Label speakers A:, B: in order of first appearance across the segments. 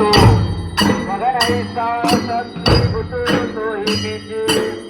A: Mother, I saw some people to eat it.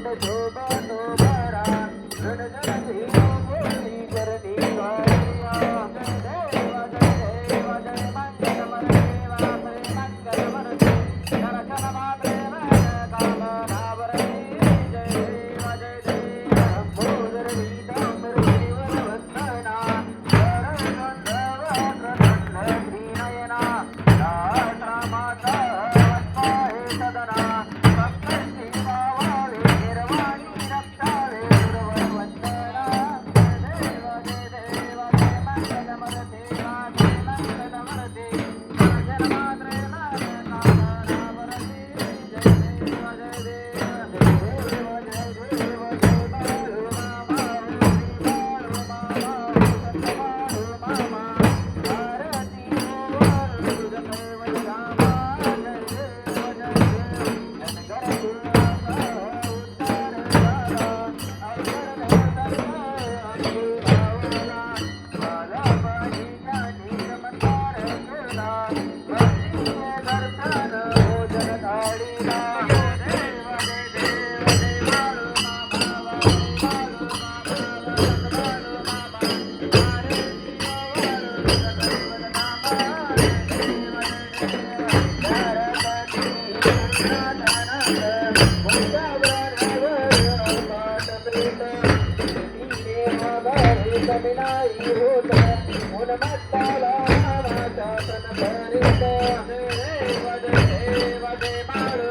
A: Thank you. Vande Vande Balu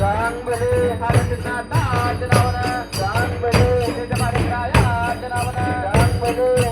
A: Thank you.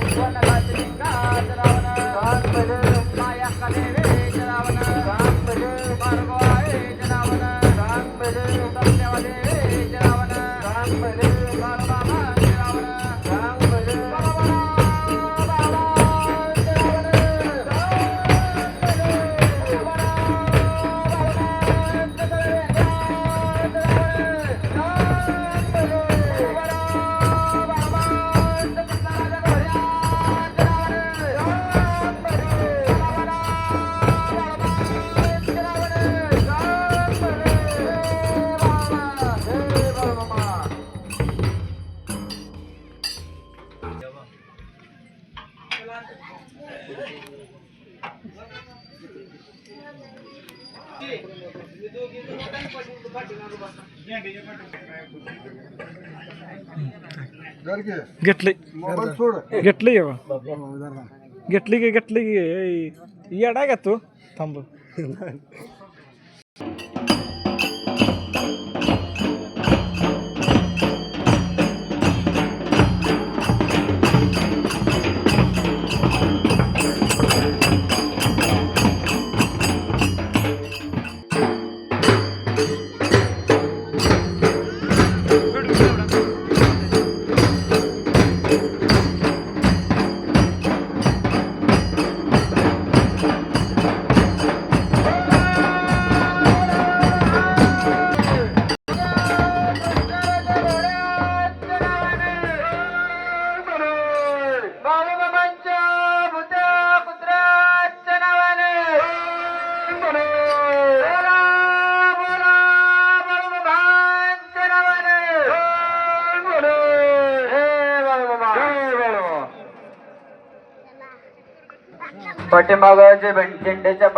B: घेतली घेतली की घेतली की येडा का तू? थांब
A: पाठीमागं जे पट